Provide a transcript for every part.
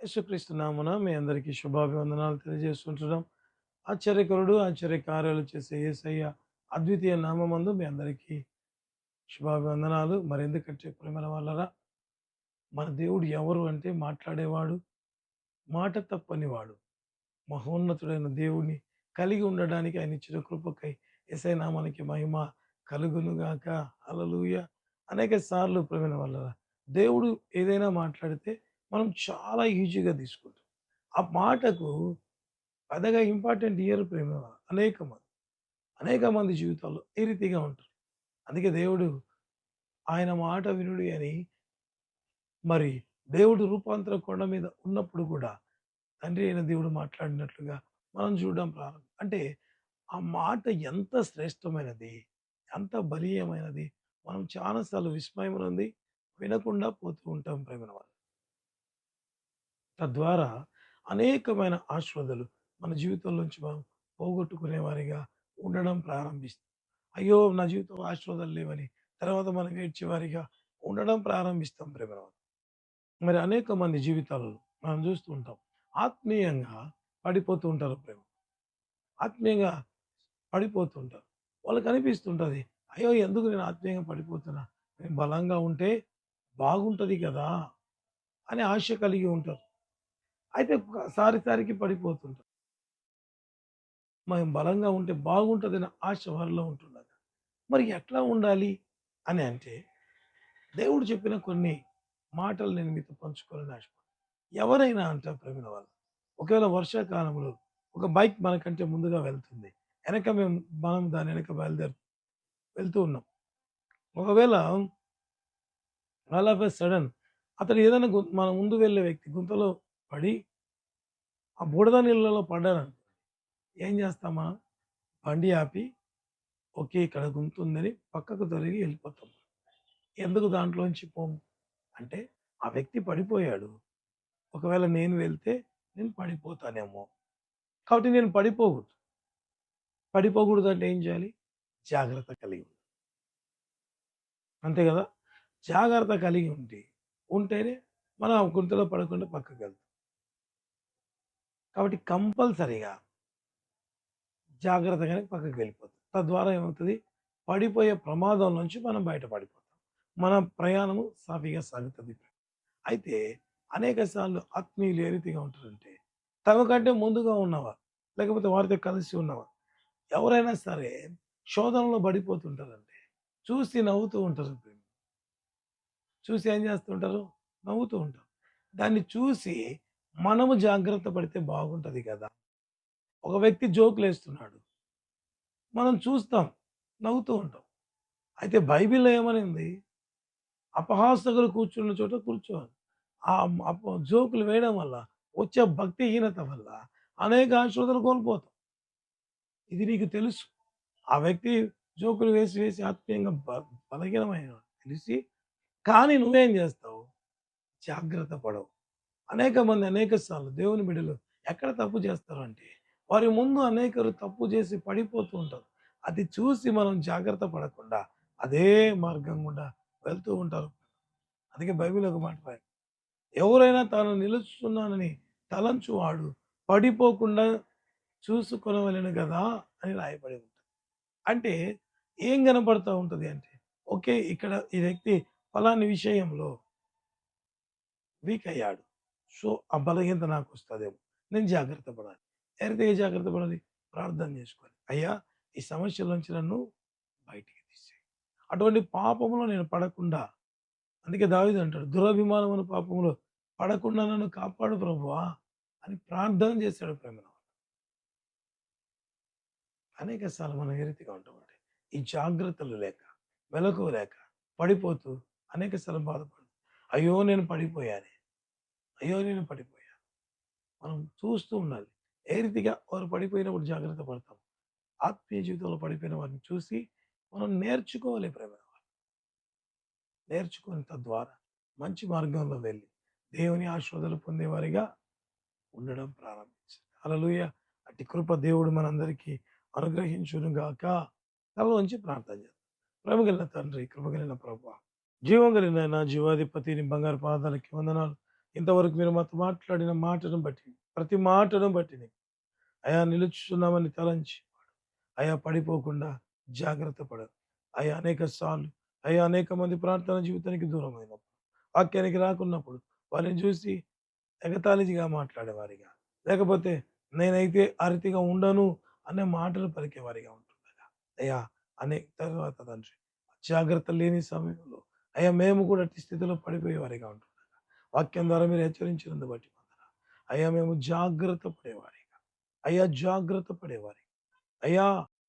యేసుక్రీస్తు నామున మీ అందరికీ శుభాభివందనాలు తెలియజేస్తుంటున్నాం. ఆశ్చర్యకరుడు ఆశ్చర్య కార్యాలు చేసే యేసయ్య అద్వితీయ నామందు మీ అందరికీ శుభాభివందనాలు. మరెందుకంటే ప్రేమల వాళ్ళరా మన దేవుడు ఎవరు అంటే మాట్లాడేవాడు మాట తప్పనివాడు. మహోన్నతుడైన దేవుని కలిగి ఉండడానికి ఆయన ఇచ్చిన కృపకై ఎసై నామానికి మహిమ కలుగునుగాక అలలుయ అనేక సార్లు ప్రేమల వల్లరా దేవుడు ఏదైనా మాట్లాడితే మనం చాలా ఈజీగా తీసుకుంటాం ఆ మాటకు పెద్దగా ఇంపార్టెంట్ ఇయర్ ప్రేమ అనేక మంది అనేక మంది జీవితాల్లో ఈ రీతిగా ఉంటారు. అందుకే దేవుడు ఆయన మాట వినుడి అని మరి దేవుడు రూపాంతర కొండ మీద ఉన్నప్పుడు కూడా తండ్రి అయిన దేవుడు మాట్లాడినట్లుగా మనం చూడడం ప్రారంభం. అంటే ఆ మాట ఎంత శ్రేష్టమైనది ఎంత బలీయమైనది మనం చాలాసార్లు విస్మయం ఉంది వినకుండా పోతూ ఉంటాం ప్రేమ వాళ్ళు తద్వారా అనేకమైన ఆశ్రదలు మన జీవితంలోంచి మనం పోగొట్టుకునే వారిగా ఉండడం ప్రారంభిస్తాం అయ్యో నా జీవితంలో ఆశ్రదాలు లేవని తర్వాత మనం ఏడ్చేవారిగా ఉండడం ప్రారంభిస్తాం ప్రేమ మరి అనేక మంది జీవితాలలో మనం చూస్తూ ఉంటాం. ఆత్మీయంగా పడిపోతూ ఉంటారు ప్రేమ ఆత్మీయంగా పడిపోతుంటారు వాళ్ళకి అనిపిస్తుంటుంది అయ్యో ఎందుకు నేను ఆత్మీయంగా పడిపోతున్నా? నేను బలంగా ఉంటే బాగుంటుంది కదా అని ఆశ కలిగి ఉంటారు. అయితే సారి సారికి పడిపోతుంటారు మనం బలంగా ఉంటే బాగుంటుందని ఆశ వారిలో ఉంటున్నది మరి ఎట్లా ఉండాలి అని అంటే దేవుడు చెప్పిన కొన్ని మాటలు నేను మీతో పంచుకోవాలని ఆశపడు ఎవరైనా అంటారు ప్రేమిన వాళ్ళు ఒకవేళ వర్షాకాలంలో ఒక బైక్ మనకంటే ముందుగా వెళ్తుంది వెనక మేము మనం దాని వెనక బయలుదేరు వెళ్తూ ఉన్నాం. ఒకవేళ ఆల్ ఆఫ్ ఎ సడన్ అతడు ఏదైనా గు- మన ముందు వెళ్ళే వ్యక్తి గుంతలో పడి ఆ బూడద నీళ్ళలో పడ్డాను ఏం చేస్తామా? బండి ఆపి ఓకే ఇక్కడ గుంతుందని పక్కకు తొలగి వెళ్ళిపోతాం. ఎందుకు దాంట్లోంచి పోము? అంటే ఆ వ్యక్తి పడిపోయాడు. ఒకవేళ నేను వెళ్తే నేను పడిపోతానేమో. కాబట్టి నేను పడిపోకూడదు. పడిపోకూడదు అంటే ఏం చేయాలి? జాగ్రత్త కలిగి ఉండాలి. అంతే కదా? జాగ్రత్త కలిగి ఉంటే ఉంటేనే మనం ఆ గుంతలో పడకుండా పక్కకు వెళ్తాం. కాబట్టి కంపల్సరీగా జాగ్రత్తగానే పక్కకి వెళ్ళిపోతాం. తద్వారా ఏమవుతుంది? పడిపోయే ప్రమాదం నుంచి మనం బయటపడిపోతాం. మన ప్రయాణము సాఫీగా సాగుతుంది. అయితే అనేక సార్లు ఆత్మీయులు ఏ రీతిగా ఉంటారంటే తమ కంటే ముందుగా ఉన్నవారు లేకపోతే వారితో కలిసి ఉన్నవారు ఎవరైనా సరే శోధనలో పడిపోతుంటారంటే చూసి నవ్వుతూ ఉంటారు చూసి ఏం చేస్తుంటారు? నవ్వుతూ ఉంటారు. దాన్ని చూసి మనము జాగ్రత్త పడితే బాగుంటుంది కదా. ఒక వ్యక్తి జోకులు వేస్తున్నాడు. మనం చూస్తాం నవ్వుతూ ఉంటాం. అయితే బైబిల్లో ఏమనింది? అపహాసకులు కూర్చున్న చోట కూర్చోవాలి. ఆ జోకులు వేయడం వల్ల వచ్చే భక్తిహీనత వల్ల అనేక ఆశ్రోతలు కోల్పోతాం. ఇది నీకు తెలుసు. ఆ వ్యక్తి జోకులు వేసి వేసి ఆత్మీయంగా బలహీనమైన తెలిసి కానీ నువ్వేం చేస్తావు? జాగ్రత్త పడవు. అనేక మంది అనేక సార్లు దేవుని బిడ్డలు ఎక్కడ తప్పు చేస్తారు అంటే వారి ముందు అనేకరు తప్పు చేసి పడిపోతూ ఉంటారు. అది చూసి మనం జాగ్రత్త పడకుండా అదే మార్గం గుండా వెళ్తూ ఉంటారు. అందుకే బైబిల్ ఒక మాట రాయి ఎవరైనా తాను నిలుస్తున్నానని తలంచువాడు పడిపోకుండా చూసుకొనవలను కదా అని రాయబడి ఉంటుంది. అంటే ఏం కనపడుతూ ఉంటుంది అంటే ఓకే ఇక్కడ ఈ వ్యక్తి ఫలాని విషయంలో వీక్ అయ్యాడు. సో ఆ బలహీనత నాకు వస్తుందేమో నేను జాగ్రత్త పడాలి. ఎవరైతే ఏ జాగ్రత్త పడాలి? ప్రార్థన చేసుకోవాలి. అయ్యా ఈ సమస్యల నుంచి నన్ను బయటికి తీసేయి. అటువంటి పాపంలో నేను పడకుండా అందుకే దావిది అంటాడు దురభిమానమైన పాపంలో పడకుండా నన్ను కాపాడు ప్రభువా అని ప్రార్థన చేశాడు ప్రేమన అనేక సార్లు మనం ఏ రీతిగా ఉంటామండి ఈ జాగ్రత్తలు లేక వెలకు లేక పడిపోతూ అనేక సార్లు బాధపడు అయ్యో నేను పడిపోయానే అయ్యో నేను పడిపోయాను మనం చూస్తూ ఉండాలి. ఏ రీతిగా వారు పడిపోయినప్పుడు జాగ్రత్త పడతాం. ఆత్మీయ జీవితంలో పడిపోయిన వారిని చూసి మనం నేర్చుకోవాలి ప్రేమ నేర్చుకుని తద్వారా మంచి మార్గంలో వెళ్ళి దేవుని ఆశీర్వాదాలు పొందేవారిగా ఉండడం ప్రారంభించారు. అలలుయ అట్టి కృప దేవుడు మనందరికీ అనుగ్రహించును గాక. తలలోంచి ప్రార్థన చేద్దాం. ప్రేమ తండ్రి కృపగలిగిన కలిగిన జీవం కలిగిన జీవాధిపతిని బంగారు పాదాలకి వందనాలు. ఇంతవరకు మీరు మాతో మాట్లాడిన మాటను బట్టి ప్రతి మాటను బట్టి నీకు అయా నిలుచున్నామని తలంచి అయా పడిపోకుండా జాగ్రత్త పడదు అయా అనేక సార్లు అయా అనేక మంది ప్రార్థన జీవితానికి దూరమైనప్పుడు వాక్యానికి రాకున్నప్పుడు వారిని చూసి ఎగతాళిగా మాట్లాడేవారిగా లేకపోతే నేనైతే అరితిగా ఉండను అనే మాటలు పలికేవారిగా ఉంటుండగా అయ్యా అనేక తర్వాత తండ్రి జాగ్రత్త లేని సమయంలో అయ్యా మేము కూడా అట్టి స్థితిలో పడిపోయేవారిగా ఉంటుంది వాక్యం ద్వారా మీరు హెచ్చరించినందు బట్టి అయ్యా మేము జాగ్రత్త పడేవారిగా. అయ్యా జాగ్రత్త పడేవారి అయ్యా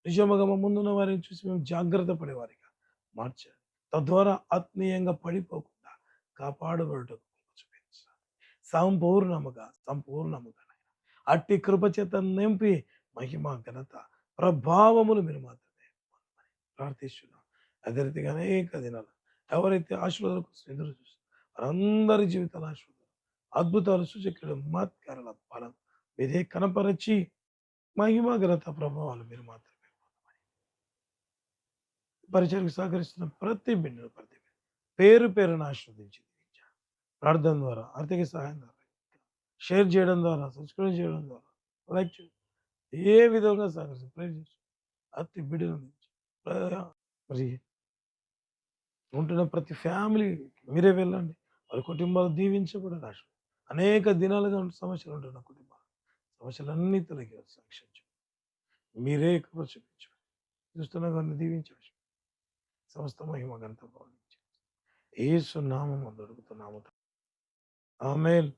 నిజముగా ముందున్న వారిని చూసి మేము జాగ్రత్త పడేవారిగా. మార్చారు తద్వారా ఆత్మీయంగా పడిపోకుండా కాపాడబడటకు చూపించాలి సంపూర్ణముగా సంపూర్ణముగా అట్టి కృపచేత నింపి మహిమ ఘనత ప్రభావములు మీరు మాత్రమే ప్రార్థిస్తున్నాం. అదే రీతిగా అనేక దినాలు ఎవరైతే ఆశీర్వాదాల కోసం ఎదురు చూస్తున్నారు వారందరి జీవితాలు ఆశీర్వదించు అద్భుతాలు సూచకులు మత్కారాల బలం మీరే కనపరచి మహిమ ఘనత ప్రభావాలు మీరు మాత్రమే పొందమని. పరిచయకు సహకరిస్తున్న ప్రతి బిడ్డను ప్రతి పేరు పేరును ఆశీర్వదించి ప్రార్థన ద్వారా ఆర్థిక సహాయం ద్వారా షేర్ చేయడం ద్వారా సబ్స్క్రైబ్ చేయడం ద్వారా లైక్ చేయడం ఏ విధంగా సహకరిస్తుంది ప్రయత్నించు అతి బిడ్డల నుంచి మరి ఉంటున్న ప్రతి ఫ్యామిలీ మీరే వెళ్ళండి. వాళ్ళ కుటుంబాలు దీవించబడని ఆశ అనేక దినాలుగా సమస్యలు ఉంటున్న కుటుంబాలు. సమస్యలన్నీ తొలగి సాక్షించు మీరే కృప చూపించు చూస్తున్న వారిని దీవించవచ్చు. సమస్త మహిమ గంత భావించు ఏసు నామం దొరుకుతున్నాము ఆమెన్.